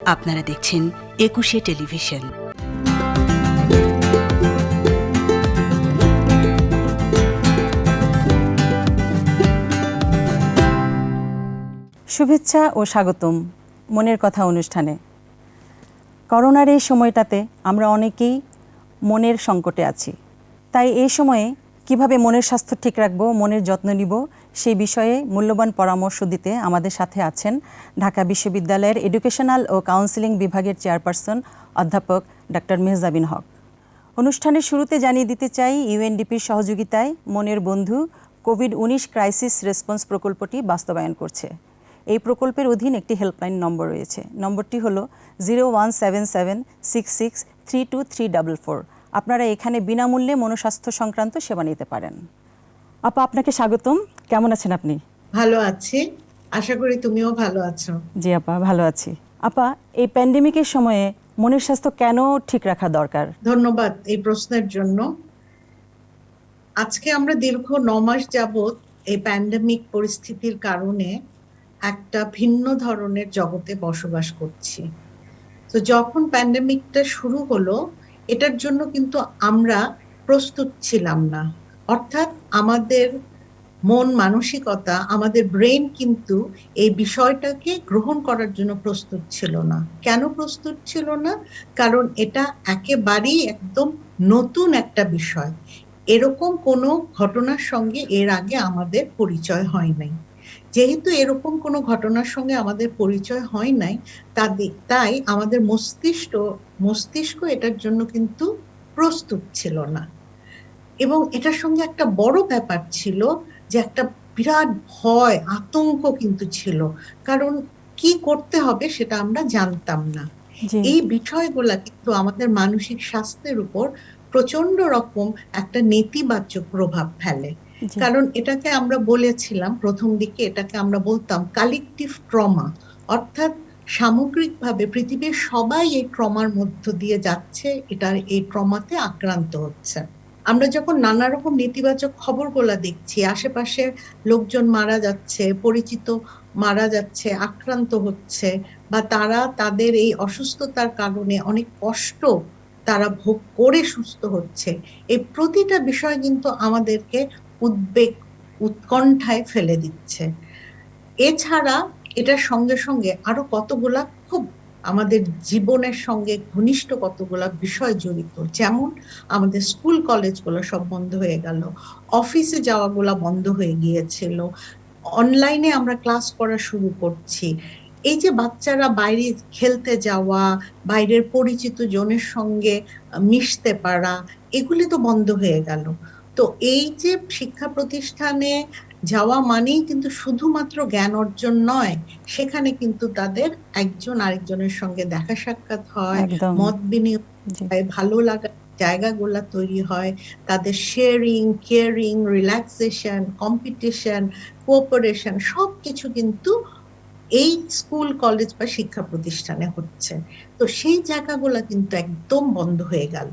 আপনারা দেখছেন একুশে টেলিভিশন। শুভেচ্ছা ও স্বাগতম মনের কথা অনুষ্ঠানে। করোনার এই সময়টাতে আমরা অনেকেই মনের সংকটে আছি। তাই এই সময়ে কীভাবে মনের স্বাস্থ্য ঠিক রাখব, মনের যত্ন নিব সেই বিষয়ে মূল্যবান পরামর্শ দিতে আমাদের সাথে আছেন ঢাকা বিশ্ববিদ্যালয়ের এডুকেশনাল ও কাউন্সিলিং বিভাগের চেয়ারপারসন অধ্যাপক ডাক্তার মেহজাবিন হক। অনুষ্ঠানের শুরুতে জানিয়ে দিতে চাই, ইউএনডিপির সহযোগিতায় মনের বন্ধু কোভিড উনিশ ক্রাইসিস রেসপন্স প্রকল্পটি বাস্তবায়ন করছে। এই প্রকল্পের অধীন একটি হেল্পলাইন নম্বর রয়েছে। নম্বরটি হলো zero one seven seven six six three two three double four. আপনারা এখানে বিনামূল্যে মনস্বাস্থ্য সংক্রান্ত সেবা নিতে পারেন। আপা আপনাকে স্বাগতম। কেমন আছেন আপনি? ভালো আছি। আশা করি তুমিও ভালো আছো। জি আপা ভালো আছি। আপা এই প্যান্ডেমিকের সময়ে মনের স্বাস্থ্য কেন ঠিক রাখা দরকার? ধন্যবাদ এই প্রশ্নের জন্য। আজকে আমরা দীর্ঘ ন মাস যাবৎ এই প্যান্ডেমিক পরিস্থিতির কারণে একটা ভিন্ন ধরনের জগতে বসবাস করছি। তো যখন প্যান্ডেমিকটা শুরু হলো এটার জন্য কিন্তু আমরা প্রস্তুত ছিলাম না। অর্থাৎ আমাদের মন মানসিকতা, আমাদের ব্রেন কিন্তু এই বিষয়টাকে গ্রহণ করার জন্য প্রস্তুত ছিল না। কেন প্রস্তুত ছিল না? কারণ এটা একেবারেই একদম নতুন একটা বিষয়। এরকম কোনো ঘটনার সঙ্গে এর আগে আমাদের পরিচয় হয় নাই। যেহেতু এরকম কোনো ঘটনার সঙ্গে আমাদের পরিচয় হয় নাই তাই আমাদের মস্তিষ্ক মস্তিষ্ক এটার জন্য কিন্তু প্রস্তুত ছিল না। এবং এটার সঙ্গে একটা বড় ব্যাপার ছিল যে একটা বিরাট ভয় আতঙ্ক কিন্তু ছিল। কারণ কি করতে হবে সেটা আমরা জানতাম না। এই বিষয়গুলা কিন্তু আমাদের মানসিক স্বাস্থ্যের উপর প্রচণ্ড রকম একটা নেতিবাচক প্রভাব ফেলে। কারণ এটাকে আমরা বলেছিলাম প্রথম দিকে এটাকে আমরা বলতাম কালেকটিভ ট্রমা অর্থাৎ সামগ্রিকভাবে পৃথিবীর সবাই এই ট্রমার মধ্য দিয়ে যাচ্ছে এটার এই ট্রমাতে আক্রান্ত হচ্ছে। আমরা যখন নানা রকম নেতিবাচক খবরগুলা দেখছি, আশেপাশে লোকজন মারা যাচ্ছে, পরিচিত মারা যাচ্ছে, আক্রান্ত হচ্ছে, বা তারা তাদের এই অসুস্থতার কারণে অনেক কষ্ট তারা ভোগ করে সুস্থ হচ্ছে, এই প্রতিটা বিষয় কিন্তু আমাদেরকে উদ্বেগ, উৎকণ্ঠায় ফেলে দিচ্ছে। এছাড়া এটার সঙ্গে সঙ্গে আরও কতগুলা আমাদের জীবনের সঙ্গে ঘনিষ্ঠ কতগুলা বিষয় জড়িত, যেমন আমাদের স্কুল, কলেজগুলো সব বন্ধ হয়ে গেল, অফিসে যাওয়াগুলা বন্ধ হয়ে গিয়েছিল, অনলাইনে আমরা ক্লাস করা শুরু করছি। এই যে বাচ্চারা বাইরে খেলতে যাওয়া, বাইরের পরিচিত জনের সঙ্গে মিশতে পারা, এগুলি তো বন্ধ হয়ে গেল। তো এই যে শিক্ষা প্রতিষ্ঠানে যাওয়া মানেই কিন্তু শুধুমাত্র জ্ঞান অর্জন নয় সেখানে কিন্তু তাদের একজন আরেকজনের সঙ্গে দেখা সাক্ষাৎ হয় মত বিনিয়োগ হয় ভালো লাগা জায়গাগুলা তৈরি হয় তাদের sharing caring relaxation competition cooperation সব কিছু কিন্তু এই স্কুল কলেজ বা শিক্ষা প্রতিষ্ঠানে হচ্ছে। তো সেই জায়গাগুলো কিন্তু একদম বন্ধ হয়ে গেল।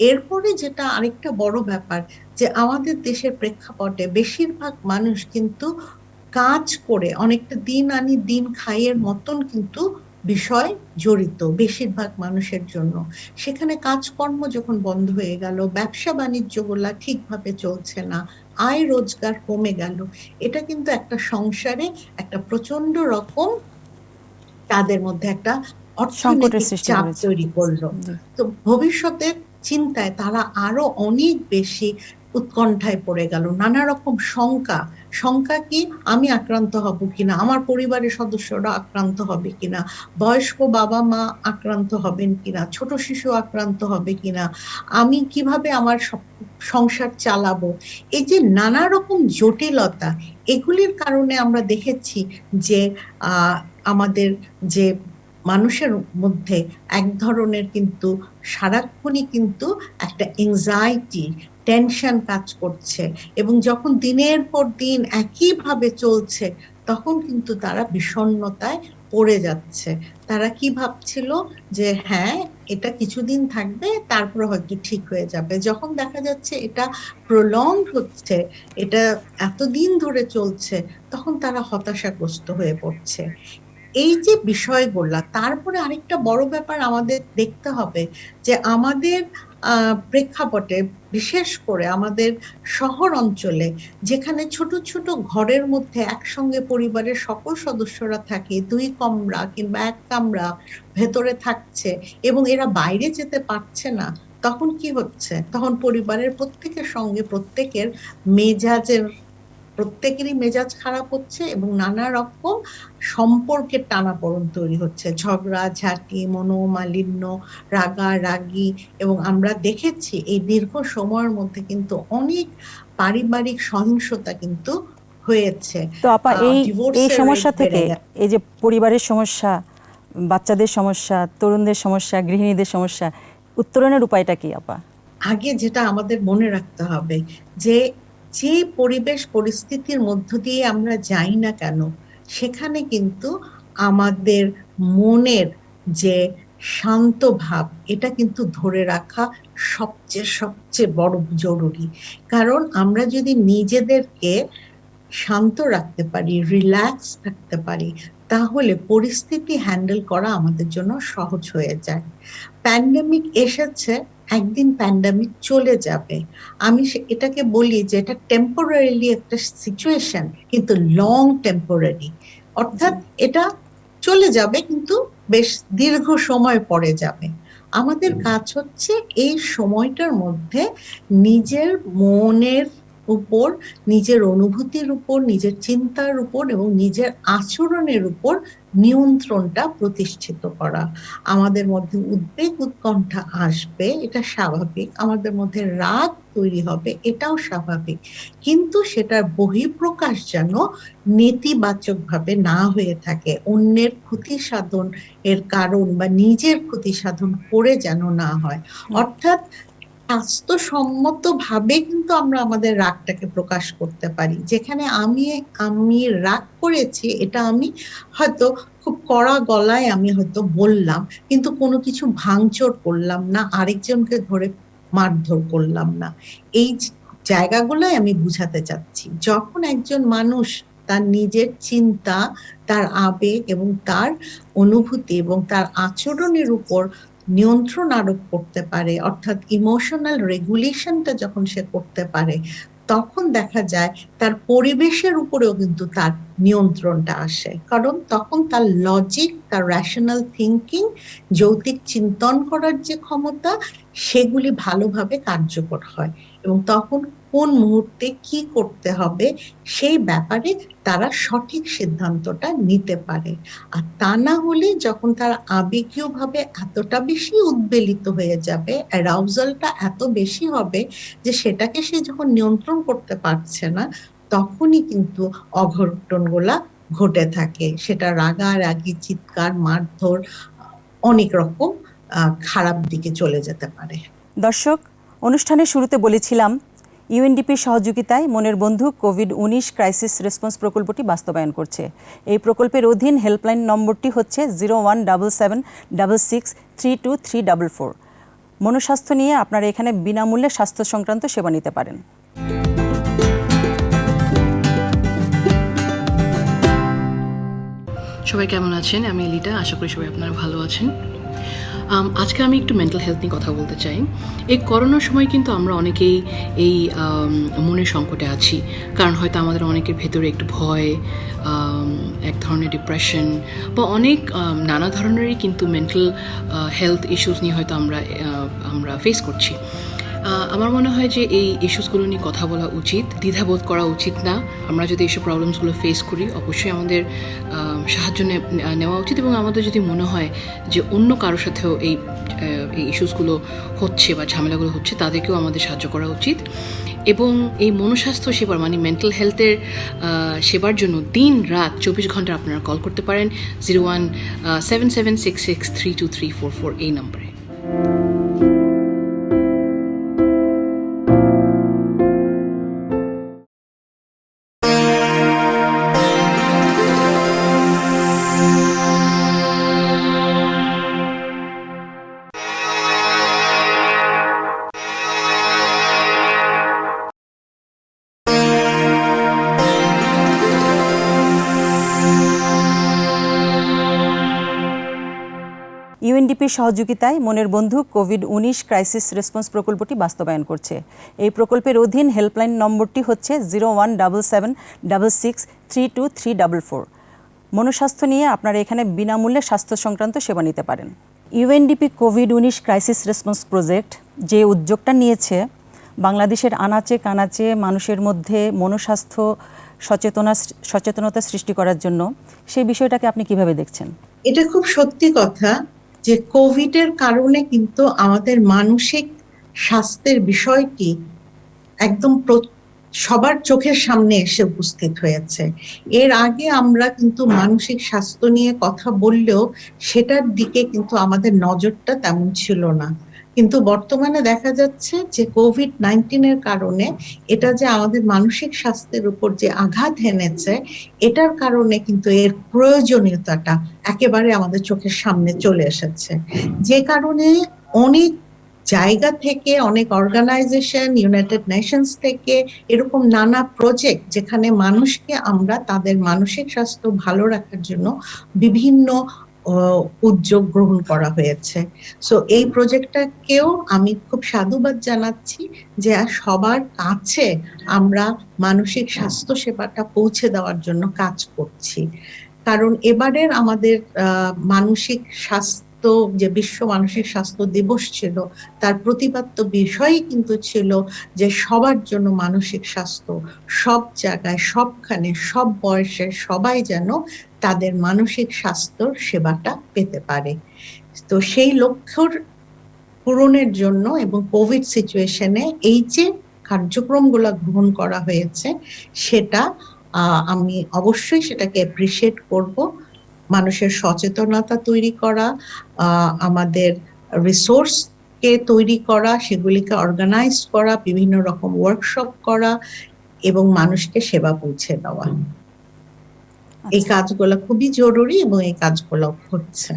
এরপরে যেটা আরেকটা বড় ব্যাপার যে আমাদের দেশের প্রেক্ষাপটে বেশিরভাগ মানুষ কিন্তু কাজ করে অনেকটা দিন আনি দিন খাইয়ের মতন কিন্তু বিষয় জড়িত বেশিরভাগ মানুষের জন্য। সেখানে কাজকর্ম যখন বন্ধ হয়ে গেল ব্যবসা বাণিজ্যগুলা ঠিকভাবে চলছে না আয় রোজগার কমে গেল এটা কিন্তু একটা সংসারে একটা প্রচণ্ড রকম তাদের মধ্যে একটা অর্থনৈতিক চাপ তৈরি করল। তো ভবিষ্যতের চিন্তায় তারা আরও অনেক বেশি উৎকণ্ঠায় পড়ে গেল। নানা রকম শঙ্কা। শঙ্কা কি? আমি আক্রান্ত হব কিনা? আমার পরিবারের সদস্যরা আক্রান্ত হবে কিনা? বয়স্ক বাবা মা আক্রান্ত হবেন কিনা? ছোট শিশু আক্রান্ত হবে কিনা? আমি কীভাবে আমার সংসার চালাবো? এই যে নানা রকম জটিলতা, এগুলির কারণে আমরা দেখেছি যে আমাদের যে মানুষের মধ্যে এক ধরনের কিন্তু সারাক্ষণই কিন্তু একটা এংজাইটি টেনশন কাজ করছে এবং যখন দিনের পর দিন একইভাবে চলছে, তখন কিন্তু তারা বিষণ্নতায় পড়ে যাচ্ছে। তারা কি ভাবছিল যে হ্যাঁ এটা কিছুদিন থাকবে, তারপর হয়তো ঠিক হয়ে যাবে। যখন দেখা যাচ্ছে এটা প্রলং হচ্ছে, এটা এতদিন ধরে চলছে, তখন তারা হতাশাগ্রস্ত হয়ে পড়ছে। এই যে বিষয়গুলা, তারপরে আরেকটা বড় ব্যাপার আমাদের দেখতে হবে যে আমাদের প্রেক্ষাপটে বিশেষ করে আমাদের শহর অঞ্চলে যেখানে ছোট ছোট ঘরের মধ্যে একসঙ্গে পরিবারের সকল সদস্যরা থাকে, দুই কামরা কিংবা এক কামরা ভেতরে থাকছে এবং এরা বাইরে যেতে পারছে না, তখন কি হচ্ছে? তখন পরিবারের প্রত্যেকের সঙ্গে প্রত্যেকের মেজাজের প্রত্যেকেরই মেজাজ খারাপ হচ্ছে এবং নানা রকম সম্পর্কের টানাপোড়েন তৈরি হচ্ছে। ঝগড়া ঝাঁটি মনোমালিন্য রাগা রাগি এবং আমরা দেখেছি এই দীর্ঘ সময়ের মধ্যে কিন্তু অনেক পারিবারিক সহিংসতা কিন্তু হয়েছে। তো আপা এই এই সমস্যা থেকে এই যে পরিবারের সমস্যা বাচ্চাদের সমস্যা তরুণদের সমস্যা গৃহিণীদের সমস্যা উত্তরণের উপায়টা কি আপা? আগে যেটা আমাদের মনে রাখতে হবে যে যে পরিবেশ পরিস্থিতির মধ্য দিয়ে আমরা যাই না কেন, সেখানে কিন্তু আমাদের মনের যে শান্ত ভাব, এটা কিন্তু ধরে রাখা সবচেয়ে সবচেয়ে বড় জরুরি। কারণ আমরা যদি নিজেদেরকে শান্ত রাখতে পারি রিল্যাক্স থাকতে পারি, তাহলে পরিস্থিতি হ্যান্ডেল করা আমাদের জন্য সহজ হয়ে যায়। প্যান্ডেমিক এসেছে একদিন প্যান্ডামিক চলে যাবে। আমি এটাকে বলি যে এটা টেম্পোরারিলি একটা সিচুয়েশন কিন্তু লং টেম্পোরারি অর্থাৎ এটা চলে যাবে কিন্তু বেশ দীর্ঘ সময় পরে যাবে। আমাদের কাজ হচ্ছে এই সময়টার মধ্যে নিজের মনের উপর নিজের অনুভূতির উপর নিজের চিন্তার উপর এবং নিজের আচরণের উপর নিয়ন্ত্রণটা প্রতিষ্ঠিত করা। আমাদের মধ্যে উদ্বেগ উৎকণ্ঠা আসবে এটা স্বাভাবিক। আমাদের মধ্যে রাগ তৈরি হবে এটাও স্বাভাবিক। কিন্তু সেটার বহিঃপ্রকাশ যেন নেতিবাচক ভাবে না হয়ে থাকে অন্যের ক্ষতি সাধন এর কারণ বা নিজের ক্ষতি সাধন করে যেন না হয়। অর্থাৎ স্বাস্থ্যসম্মত ভাবে কিন্তু আমরা আমাদের রাগটাকে প্রকাশ করতে পারি। যেখানে আমি আমি রাগ করেছি, এটা আমি হয়তো খুব কড়া গলায় আমি হয়তো বললাম, কিন্তু কোনো কিছু ভাঙচুর করলাম না, আরেকজনকে ধরে মারধর করলাম না। এই জায়গাগুলোই আমি বুঝাতে চাচ্ছি। যখন একজন মানুষ তার নিজের চিন্তা, তার আবেগ এবং তার অনুভূতি এবং তার আচরণের উপর নিয়ন্ত্রণ আরোপ করতে পারে, অর্থাৎ ইমোশনাল রেগুলেশনটা যখন সে করতে পারে, তখন দেখা যায় তার পরিবেশের উপরেও কিন্তু তার নিয়ন্ত্রণটা আসে। কারণ তখন তার লজিক তার রেশনাল থিঙ্কিং যৌতিক চিন্তন করার যে ক্ষমতা, সেগুলি ভালোভাবে কার্যকর হয়। এবং তখন কোন মুহূর্তে কি করতে হবে, সেই ব্যাপারে তারা সঠিক সিদ্ধান্তটা নিতে পারে। আর তা না হলে যখন তারা আবেগীয়ভাবে এতটা বেশি উদ্বেলিত হয়ে যাবে অ্যারাউজালটা এত বেশি হবে যে সেটাকে সে যখন নিয়ন্ত্রণ করতে পারছে না, তখনই কিন্তু অঘটনগুলা ঘটে থাকে। সেটা রাগারাগি চিৎকার, মারধর, অনেক রকম খারাপ দিকে চলে যেতে পারে। দর্শক, অনুষ্ঠানের শুরুতে বলেছিলাম ইউএনডিপির সহযোগিতায় মনের বন্ধু কোভিড উনিশ ক্রাইসিস রেসপন্স প্রকল্পটি বাস্তবায়ন করছে। এই প্রকল্পের অধীন হেল্পলাইন নম্বরটি হচ্ছে zero one double seven, double six, three two three double four. মনস্বাস্থ্য নিয়ে আপনারা এখানে বিনামূল্যে স্বাস্থ্য সংক্রান্ত সেবা নিতে পারেন। সবাই কেমন আছেন? আমি লিটা আশা করি সবাই আপনারা ভালো আছেন। আজকে আমি একটু মেন্টাল হেলথ নিয়ে কথা বলতে চাই। এই করোনার সময় কিন্তু আমরা অনেকেই এই মনের সংকটে আছি। কারণ হয়তো আমাদের অনেকের ভেতরে একটু ভয় এক ধরনের ডিপ্রেশন বা অনেক নানা ধরনেরই কিন্তু মেন্টাল হেলথ ইস্যুস নিয়ে হয়তো আমরা আমরা ফেস করছি। আমার মনে হয় যে এই ইস্যুসগুলো নিয়ে কথা বলা উচিত, দ্বিধাবোধ করা উচিত না। আমরা যদি এইসব প্রবলেমসগুলো ফেস করি, অবশ্যই আমাদের সাহায্য নেওয়া উচিত এবং আমাদের যদি মনে হয় যে অন্য কারোর সাথেও এই এই ইস্যুসগুলো হচ্ছে বা ঝামেলাগুলো হচ্ছে, তাদেরকেও আমাদের সাহায্য করা উচিত। এবং এই মনস্বাস্থ্য সেবার মানে মেন্টাল হেলথের সেবার জন্য দিন, রাত চব্বিশ ঘণ্টা আপনারা কল করতে পারেন zero one seven seven six six three two three four four এই নম্বরে ইউএনডিপির সহযোগিতায় মনের বন্ধু কোভিড উনিশ ক্রাইসিস রেসপন্স প্রকল্পটি বাস্তবায়ন করছে। এই প্রকল্পের অধীন হেল্পলাইন নম্বরটি হচ্ছে zero one double seven, double six, three two three double four. মনস্বাস্থ্য নিয়ে আপনারা এখানে বিনামূল্যে স্বাস্থ্য সংক্রান্ত সেবা নিতে পারেন। ইউএনডিপি কোভিড উনিশ ক্রাইসিস রেসপন্স প্রজেক্ট যে উদ্যোগটা নিয়েছে, বাংলাদেশের আনাচে কানাচে মানুষের মধ্যে মনস্বাস্থ্য সচেতনা সচেতনতা সৃষ্টি করার জন্য, সেই বিষয়টাকে আপনি কীভাবে দেখছেন? এটা খুব সত্যি কথা। যে কোভিড এর কারণে কিন্তু আমাদের মানসিক স্বাস্থ্যের বিষয়টি একদম সবার চোখের সামনে এসে উপস্থিত হয়েছে। এর আগে আমরা কিন্তু মানসিক স্বাস্থ্য নিয়ে কথা বললেও সেটার দিকে কিন্তু আমাদের নজরটা তেমন ছিল না। কিন্তু বর্তমানে দেখা যাচ্ছে যে কোভিড নাইন্টিনের কারণে এটা যে আমাদের মানসিক স্বাস্থ্যের উপর যে আঘাত এনেছে এটার কারণে কিন্তু এর প্রয়োজনীয়তাটা একেবারে আমাদের চোখের সামনে চলে এসেছে। যে কারণে অনেক জায়গা থেকে, অনেক অর্গানাইজেশন ইউনাইটেড নেশনস থেকে এরকম নানা প্রজেক্ট যেখানে মানুষকে আমরা তাদের মানসিক স্বাস্থ্য ভালো রাখার জন্য বিভিন্ন উদ্যোগ গ্রহণ করা হয়েছে। সো এই প্রজেক্টটাকেও আমি খুব সাধুবাদ জানাচ্ছি যে সবার কাছে আমরা মানসিক স্বাস্থ্য সেবাটা পৌঁছে দেওয়ার জন্য কাজ করছি। কারণ এবারের আমাদের মানসিক স্বাস্থ্য যে বিশ্ব মানসিক স্বাস্থ্য দিবস ছিল, তার প্রতিপাদ্য বিষয়ই কিন্তু ছিল যে সবার জন্য মানসিক স্বাস্থ্য সব জায়গায়, সবখানে, সব বয়সে সবাই যেন তাদের মানসিক স্বাস্থ্যর সেবাটা পেতে পারে। তো সেই লক্ষ্যর পূরণের জন্য এবং কোভিড সিচুয়েশনে এই যে কার্যক্রমগুলো গ্রহণ করা হয়েছে, সেটা আমি অবশ্যই সেটাকে অ্যাপ্রিসিয়েট করব। মানুষের সচেতনতা তৈরি করা আমাদের রিসোর্স কে তৈরি করা সেগুলিকে অর্গানাইজ করা বিভিন্ন রকম ওয়ার্কশপ করা এবং মানুষকে সেবা পৌঁছে দেওয়া। এই কাজগুলো খুবই জরুরি এবং এই কাজগুলো হচ্ছে।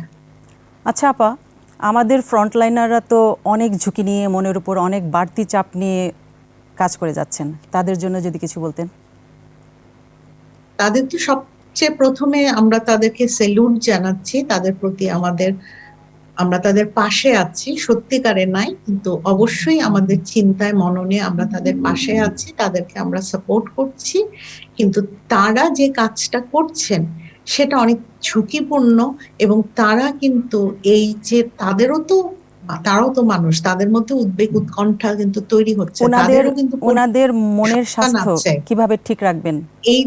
আচ্ছা আপা আমাদের ফ্রন্টলাইনাররা তো অনেক ঝুঁকি নিয়ে মনের উপর অনেক বাড়তি চাপ নিয়ে কাজ করে যাচ্ছেন। তাদের জন্য যদি কিছু বলতেন। তাদের তো সবচেয়ে প্রথমে আমরা তাদেরকে সেলুট জানাচ্ছি তাদের প্রতি আমাদের আমরা তাদের পাশে আছি সত্যিকারে নাই কিন্তু অবশ্যই আমাদের চিন্তায় মননে আমরা তাদের পাশে আছি তাদেরকে আমরা সাপোর্ট করছি কিন্তু তারা যে কাজটা করছেন সেটা অনেক ঝুঁকিপূর্ণ এবং তারা কিন্তু এই যে তাদেরও তো তারাও তো মানুষ তাদের মধ্যে উদ্বেগ উৎকণ্ঠা কিন্তু তৈরি হচ্ছে ওনাদের তাদেরও কিন্তু ওনাদের মনের স্বাস্থ্য কীভাবে ঠিক রাখবেন? এই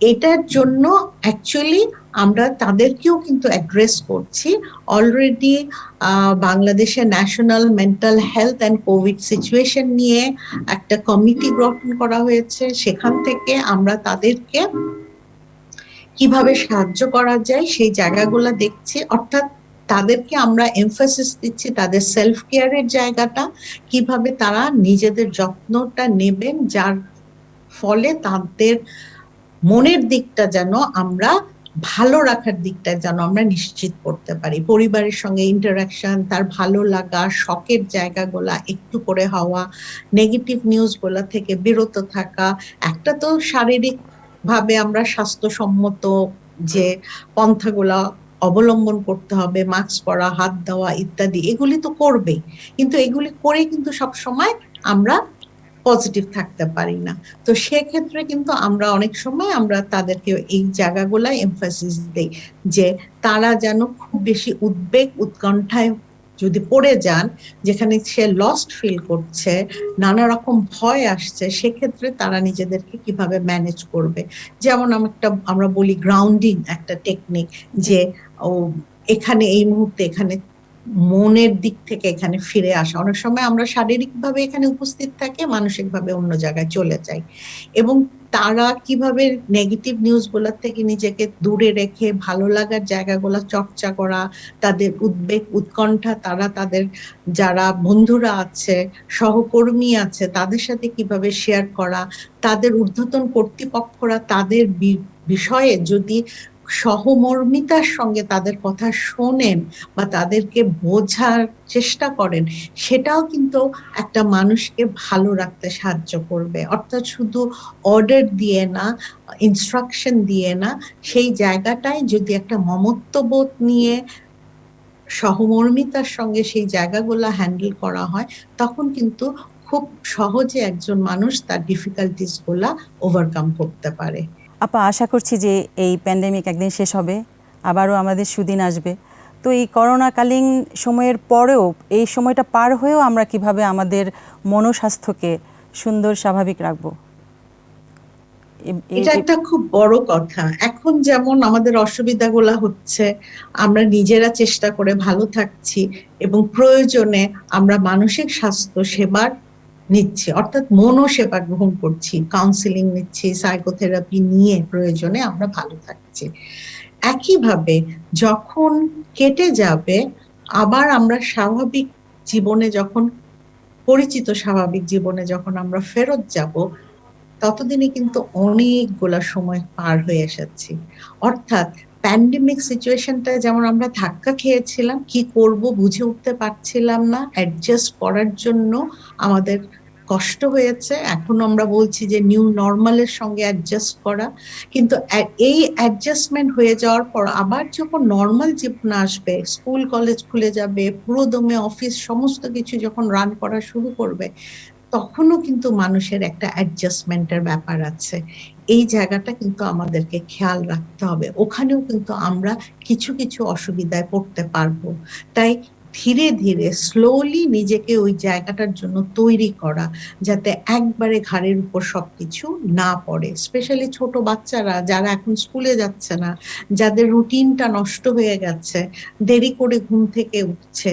এটার জন্য অ্যাকচুয়ালি আমরা তাদেরকেও কিন্তু অ্যাড্রেস করছি। অলরেডি বাংলাদেশের national mental health and COVID situation নিয়ে একটা কমিটি গঠন করা হয়েছে। সেখান থেকে আমরা তাদেরকে কীভাবে সাহায্য করা যায় সেই জায়গাগুলো দেখছি। অর্থাৎ তাদেরকে আমরা এমফাসিস দিচ্ছি তাদের সেলফ কেয়ারের জায়গাটা, কীভাবে তারা নিজেদের যত্নটা নেবেন, যার ফলে তাদের মনের দিকটা যেন আমরা ভালো রাখার দিকটা যেন আমরা নিশ্চিত করতে পারি। পরিবারের সঙ্গে ইন্টারাকশন তার ভালো লাগা, শখের জায়গাগুলা, একটু করে হওয়া নেগেটিভ নিউজগুলা থেকে বিরত থাকা, একটা তো শারীরিক ভাবে আমরা স্বাস্থ্যসম্মত যে পন্থাগুলা অবলম্বন করতে হবে মাস্ক পরা, হাত দেওয়া ইত্যাদি, এগুলি তো করবেই। কিন্তু এগুলি করে কিন্তু সব সময় আমরা পজিটিভ থাকতে পারি না। তো সেক্ষেত্রে কিন্তু আমরা অনেক সময় আমরা তাদেরকে এই জায়গাগুলাই এমফাসিস দেই যে তারা যেন খুব বেশি উদ্বেগ, উৎকণ্ঠায় যদি পড়ে যান, যেখানে সে লস্ট ফিল করছে, নানা রকম ভয় আসছে, সেক্ষেত্রে তারা নিজেদেরকে কীভাবে ম্যানেজ করবে? যেমন একটা, আমরা বলি গ্রাউন্ডিং একটা টেকনিক যে, ও, এখানে এই মুহূর্তে এখানে মনের দিক থেকে এখানে ফিরে আসা। অনেক সময় আমরা শারীরিকভাবে এখানে উপস্থিত থাকি, মানসিকভাবে অন্য জায়গায় চলে যাই। এবং তারা কীভাবে নেগেটিভ নিউজগুলোর থেকে নিজেকে দূরে রেখে ভালো লাগার জায়গাগুলো চর্চা করা, তাদের উদ্বেগ, উৎকণ্ঠা, তারা তাদের যারা বন্ধুরা আছে, সহকর্মী আছে, তাদের সাথে কীভাবে শেয়ার করা, তাদের ঊর্ধ্বতন কর্তৃপক্ষরা তাদের বিষয়ে যদি সহমর্মিতার সঙ্গে তাদের কথা শোনেন বা তাদেরকে বোঝার চেষ্টা করেন, সেটাও কিন্তু একটা মানুষকে ভালো রাখতে সাহায্য করবে। অর্থাৎ শুধু অর্ডার দিয়ে না ইনস্ট্রাকশন দিয়ে না, সেই জায়গাটায় যদি একটা মমত্ববোধ নিয়ে সহমর্মিতার সঙ্গে সেই জায়গাগুলো হ্যান্ডেল করা হয়, তখন কিন্তু খুব সহজে একজন মানুষ তার ডিফিকাল্টিসগুলা ওভারকাম করতে পারে। আপা আশা করছি যে এই প্যান্ডেমিক একদিন শেষ হবে আবারও আমাদের সুদিন আসবে। তো এই করোনাকালীন সময়ের পরেও এই সময়টা পার হয়েও আমরা কীভাবে আমাদের মনোস্বাস্থ্যকে সুন্দর স্বাভাবিক রাখব? এটা একটা খুব বড় কথা। এখন যেমন আমাদের অসুবিধাগুলা হচ্ছে আমরা নিজেরা চেষ্টা করে ভালো থাকছি এবং প্রয়োজনে আমরা মানসিক স্বাস্থ্য সেবার নিচ্ছি, অর্থাৎ মনো সেবা গ্রহণ করছি কাউন্সিলিং নিচ্ছি সাইকোথেরাপি নিয়ে প্রয়োজনে আমরা ভালো থাকছি। একইভাবে যখন কেটে যাবে, আবার আমরা স্বাভাবিক জীবনে যখন, পরিচিত স্বাভাবিক জীবনে যখন আমরা ফেরত যাব, ততদিনে কিন্তু অনেকগুলা সময় পার হয়ে এসেছি। অর্থাৎ প্যান্ডেমিক সিচুয়েশনটা যেমন আমরা ধাক্কা খেয়েছিলাম, কি করব বুঝে উঠতে পারছিলাম না অ্যাডজাস্ট করার জন্য আমাদের কষ্ট হয়েছে। এখনও আমরা বলছি যে নিউ নর্মালের সঙ্গে অ্যাডজাস্ট করা। কিন্তু এই অ্যাডজাস্টমেন্ট হয়ে যাওয়ার পর আবার যখন নর্মাল জীবন আসবে স্কুল কলেজ খুলে যাবে, পুরোদমে অফিস সমস্ত কিছু যখন রান করা শুরু করবে, তখনও কিন্তু মানুষের একটা অ্যাডজাস্টমেন্টের ব্যাপার আছে। এই জায়গাটা কিন্তু আমাদেরকে খেয়াল রাখতে হবে। ওখানেও কিন্তু আমরা কিছু কিছু অসুবিধায় পড়তে পারব। তাই ধীরে ধীরে স্লোলি নিজেকে ওই জায়গাটার জন্য তৈরি করা, যাতে একবারে ঘাড়ের উপর সবকিছু না পড়ে। স্পেশালি ছোট বাচ্চারা, যারা এখন স্কুলে যাচ্ছে না, যাদের রুটিনটা নষ্ট হয়ে গেছে, দেরি করে ঘুম থেকে উঠছে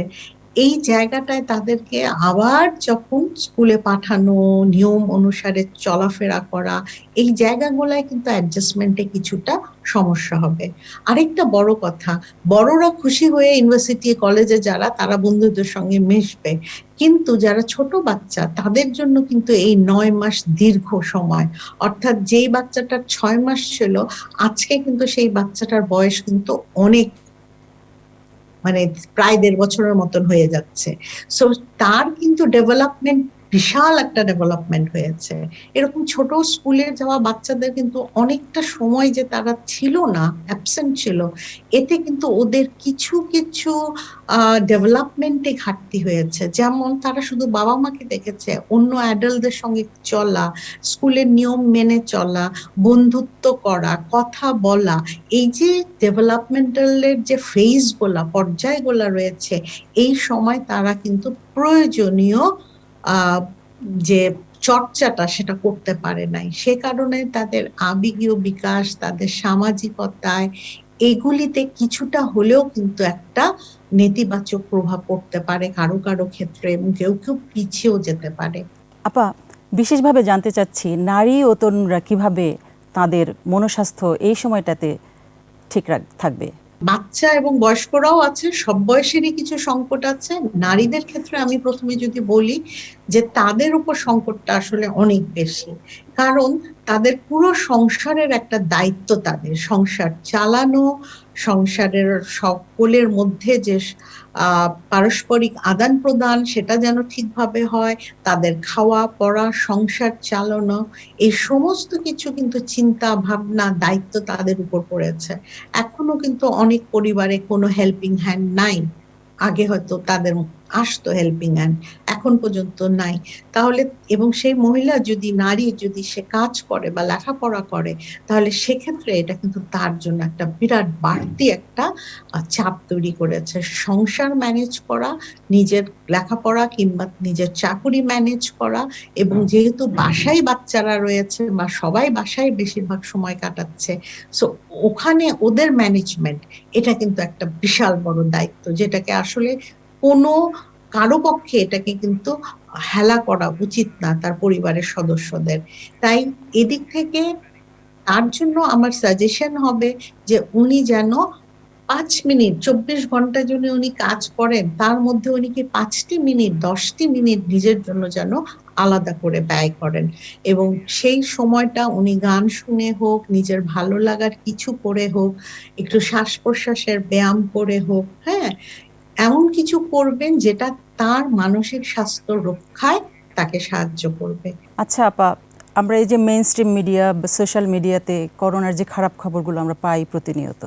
এই জায়গাটায় তাদেরকে আবার যখন স্কুলে পাঠানো, নিয়ম অনুসারে চলাফেরা করা, এই জায়গাগুলায় কিন্তু অ্যাডজাস্টমেন্টে কিছুটা সমস্যা হবে। আরেকটা বড় কথা, বড়রা খুশি হয়ে ইউনিভার্সিটি কলেজে যারা, তারা বন্ধুদের সঙ্গে মিশবে। কিন্তু যারা ছোট বাচ্চা, তাদের জন্য কিন্তু এই নয় মাস দীর্ঘ সময়, অর্থাৎ যেই বাচ্চাটার ছয় মাস ছিল, আজকে কিন্তু সেই বাচ্চাটার বয়স কিন্তু অনেক মানে প্রায় দেড় বছরের মতন হয়ে যাচ্ছে। সো তার কিন্তু ডেভেলপমেন্ট বিশাল একটা ডেভেলপমেন্ট হয়েছে। এরকম ছোট স্কুলে যাওয়া বাচ্চাদের কিন্তু অনেকটা সময় যে তারা ছিল না অ্যাবসেন্ট ছিল, এতে কিন্তু ওদের কিছু কিছু ডেভেলপমেন্টে ঘাটতি হয়েছে। যেমন তারা শুধু বাবা মাকে দেখেছে, অন্য অ্যাডাল্টদের সঙ্গে চলা, স্কুলের নিয়ম মেনে চলা, বন্ধুত্ব করা, কথা বলা, এই যে ডেভেলপমেন্টালের যে ফেজগুলা পর্যায়গুলা রয়েছে, এই সময় তারা কিন্তু প্রয়োজনীয় যে চর্চাটা সেটা করতে পারে নাই। সে কারণে তাদের আবেগীয় বিকাশ, তাদের সামাজিকতায় এগুলিতে কিছুটা হলেও কিন্তু একটা নেতিবাচক প্রভাব পড়তে পারে কারও কারও ক্ষেত্রে এবং কেউ কেউ পিছিয়েও যেতে পারে। আপা, বিশেষভাবে জানতে চাচ্ছি, নারী ও তরুণরা কীভাবে তাদের মনোস্বাস্থ্য এই সময়টাতে ঠিক থাকবে? বাচ্চা এবং বয়স্করাও আছে, সব বয়সেরই কিছু সংকট আছে। নারীদের ক্ষেত্রে আমি প্রথমে যদি বলি যে তাদের উপর সংকটটা আসলে অনেক বেশি। কারণ তাদের পুরো সংসারের একটা দায়িত্ব তাদের। সংসার চালানো, সংসারের সকলের মধ্যে যে পারস্পরিক আদান প্রদান সেটা যেন ঠিকভাবে হয়, তাদের খাওয়া, পড়া, সংসার চালানো, এই সমস্ত কিছু কিন্তু চিন্তা, ভাবনা, দায়িত্ব তাদের উপর পড়েছে। এখনও কিন্তু অনেক পরিবারে কোনো হেল্পিং হ্যান্ড নাই। আগে হয়তো তাদের আসতো হেল্পিং হ্যান্ড এখন পর্যন্ত নাই। তাহলে, এবং সেই মহিলা যদি, নারী যদি সে কাজ করে বা লেখাপড়া করে, তাহলে সেক্ষেত্রে এটা কিন্তু তার জন্য একটা বিরাট বাড়তি একটা চাপ তৈরি করেছে। সংসার ম্যানেজ করা, নিজের লেখাপড়া কিংবা নিজের চাকুরি ম্যানেজ করা, এবং যেহেতু বাসায় বাচ্চারা রয়েছে বা সবাই বাসায় বেশিরভাগ সময় কাটাচ্ছে সো ওখানে ওদের ম্যানেজমেন্ট এটা কিন্তু একটা বিশাল বড় দায়িত্ব, যেটাকে আসলে কোনো কারও পক্ষে এটাকে কিন্তু হেলা করা উচিত না তার পরিবারের সদস্যদের। তাই এদিক থেকে তার জন্য আমার সাজেশন হবে যে উনি যেন পাঁচ মিনিট, চব্বিশ ঘণ্টা যদি উনি কাজ করেন, তার মধ্যে উনি কি পাঁচটি মিনিট, দশটি মিনিট নিজের জন্য যেন আলাদা করে ব্যয় করেন। এবং সেই সময়টা উনি গান শুনে হোক, নিজের ভালো লাগার কিছু করে হোক, একটু শ্বাস প্রশ্বাসের ব্যায়াম করে হোক হ্যাঁ? এমন কিছু করবেন যেটা তার মানসিক স্বাস্থ্য রক্ষায় তাকে সাহায্য করবে। আচ্ছা আপা, আমরা এই যে মেইন স্ট্রিম মিডিয়া সোশ্যাল মিডিয়াতে করোনার যে খারাপ খবরগুলো আমরা পাই প্রতিনিয়ত,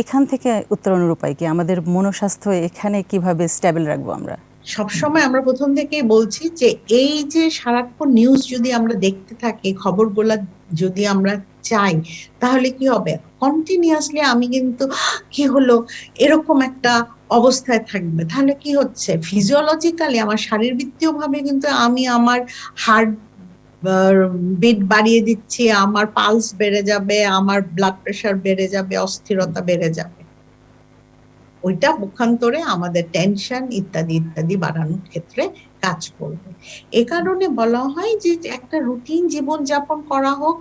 এখান থেকে উত্তরণের উপায় কি? আমাদের মনস্বাস্থ্য এখানে কীভাবে স্ট্যাবেল রাখব আমরা? সবসময় আমরা প্রথম থেকেই বলছি যে এই যে সারাক্ষণ নিউজ যদি আমরা দেখতে থাকি, খবরগুলা যদি আমরা চাই, তাহলে কি হবে? কন্টিনিউয়াসলি আমি কিন্তু, কি হলো? এরকম একটা অবস্থায় থাকবে। তাহলে কি হচ্ছে? ফিজিওলজিক্যালি আমার শারীরবৃত্তীয় ভাবে কিন্তু আমি আমার হার্ট বিট বাড়িয়ে দিচ্ছি, আমার পালস বেড়ে যাবে, আমার ব্লাড প্রেশার বেড়ে যাবে, অস্থিরতা বেড়ে যাবে। ওইটা মুখান্তরে আমাদের টেনশন ইত্যাদি ইত্যাদি বাড়ানোর ক্ষেত্রে কাজ করবে। এ কারণে বলা হয় যে একটা রুটিন জীবন যাপন করা হোক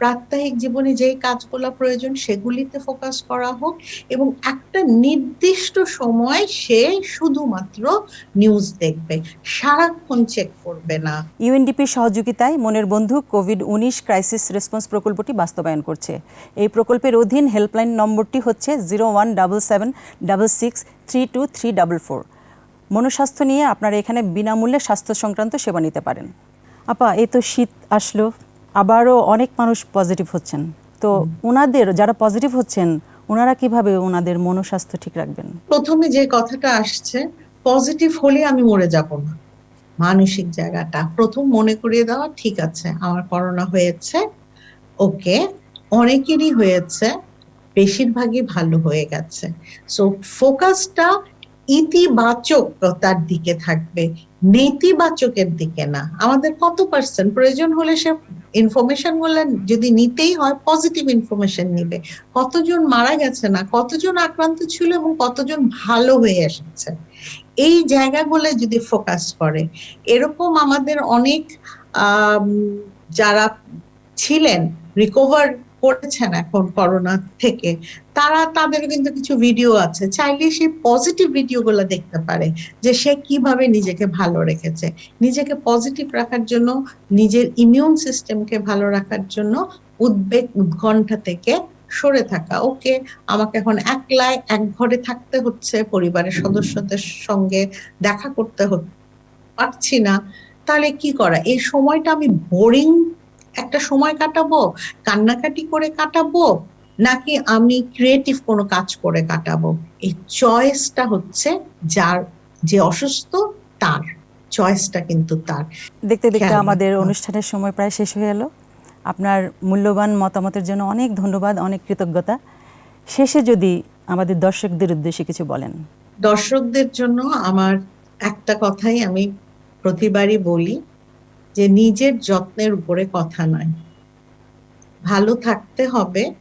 প্রাত্যহিক জীবনে যেই কাজগুলো প্রয়োজন সেগুলিতে ফোকাস করা হোক এবং একটা নির্দিষ্ট সময় সে শুধুমাত্র নিউজ দেখবে, সারাক্ষণ চেক করবে না। ইউএনডিপির সহযোগিতায় মনের বন্ধু কোভিড উনিশ ক্রাইসিস রেসপন্স প্রকল্পটি বাস্তবায়ন করছে। এই প্রকল্পের অধীন হেল্পলাইন নম্বরটি হচ্ছে zero one double seven double six three two three double four মনোস্বাস্থ্য নিয়ে আপনারা এখানে বিনামূল্যে স্বাস্থ্য সংক্রান্ত সেবা নিতে পারেন। আপা, এ তো শীত আসলো। আবারও অনেক মানুষ পজিটিভ হচ্ছেন। তো ওনাদের যারা পজিটিভ হচ্ছেন ওনারা কীভাবে ওনাদের মনোস্বাস্থ্য ঠিক রাখবেন? প্রথমে যে কথাটা আসছে পজিটিভ হলে আমি মরে যাব না। মানসিক জায়গাটা প্রথম মনে করিয়ে দেওয়া ঠিক আছে আমার করোনা হয়েছে ওকে অনেকেরই হয়েছে বেশিরভাগই ভালো হয়ে গেছে। সো ফোকাসটা ইতিবাচকতার দিকে থাকবে নেতিবাচকের দিকে না। আমাদের কত পার্সেন্ট প্রয়োজন হলে সে ইনফরমেশনগুলো যদি নিতেই হয় পজিটিভ ইনফরমেশন নিবে। কতজন মারা গেছে না, কতজন আক্রান্ত ছিল এবং কতজন ভালো হয়ে এসেছে? এই জায়গাগুলো যদি ফোকাস করে। এরকম আমাদের অনেক যারা ছিলেন রিকভার করেছেন এখন করোনা থেকে, তারা তাদের কিন্তু কিছু ভিডিও আছে। চাইলে সে পজিটিভ ভিডিও গুলো দেখতে পারে যে সে কীভাবে নিজেকে ভালো রেখেছে। নিজেকে পজিটিভ রাখার জন্য, নিজের ইমিউন সিস্টেমকে ভালো রাখার জন্য উদ্বেগ উৎকণ্ঠা থেকে সরে থাকা। ওকে, আমাকে এখন একলায় এক ঘরে থাকতে হচ্ছে, পরিবারের সদস্যদের সঙ্গে দেখা করতে পারছি না। তাহলে কি করা? এই সময়টা আমি বোরিং একটা সময় কাটাবো কান্নাকাটি করে কাটাবো নাকি আমি ক্রিয়েটিভ কোনো কাজ করে কাটাবো? এই চয়েসটা হচ্ছে যার যে অসুস্থ তার চয়েসটা কিন্তু তার। দেখতে দেখতে আমাদের অনুষ্ঠানের সময় প্রায় শেষ হয়ে এলো। আপনার মূল্যবান মতামতের জন্য অনেক ধন্যবাদ অনেক কৃতজ্ঞতা। শেষে যদি আমাদের দর্শকদের উদ্দেশ্যে কিছু বলেন। দর্শকদের জন্য আমার একটা কথাই আমি প্রতিবারই বলি যে নিজের যত্নের উপরে কথা নয়। ভালো থাকতে হবে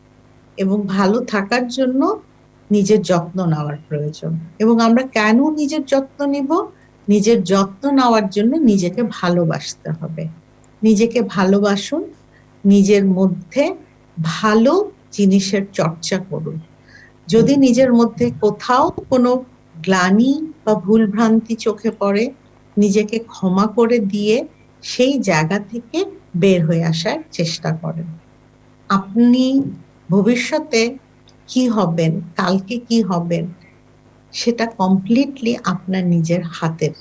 এবং ভালো থাকার জন্য নিজের যত্ন নেওয়ার প্রয়োজন। এবং আমরা কেন নিজের যত্ন নিব? নিজের যত্ন নেওয়ার জন্য নিজেকে ভালোবাসতে হবে। নিজেকে ভালোবাসুন, নিজের মধ্যে ভালো জিনিসের চর্চা করুন। যদি নিজের মধ্যে কোথাও কোনো গ্লানি বা ভুলভ্রান্তি চোখে পড়ে, নিজেকে ক্ষমা করে দিয়ে সেই জায়গা থেকে বের হয়ে আসার চেষ্টা করেন। আপনি ভবিষ্যতে কি হবেন, কালকে কি হবেন, সেটা কমপ্লিটলি আপনার নিজের হাতের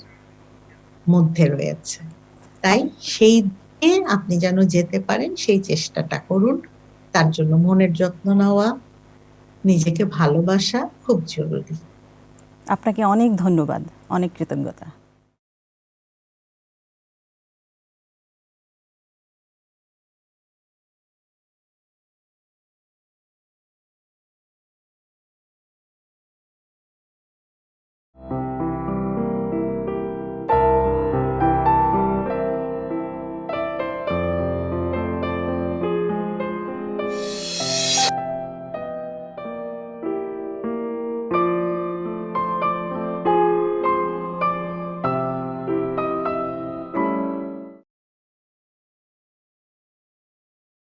মধ্যে রয়েছে। তাই সেই দিকে আপনি যেন যেতে পারেন, সেই চেষ্টাটা করুন। তার জন্য মনের যত্ন নেওয়া, নিজেকে ভালোবাসা খুব জরুরি। আপনাকে অনেক ধন্যবাদ, অনেক কৃতজ্ঞতা।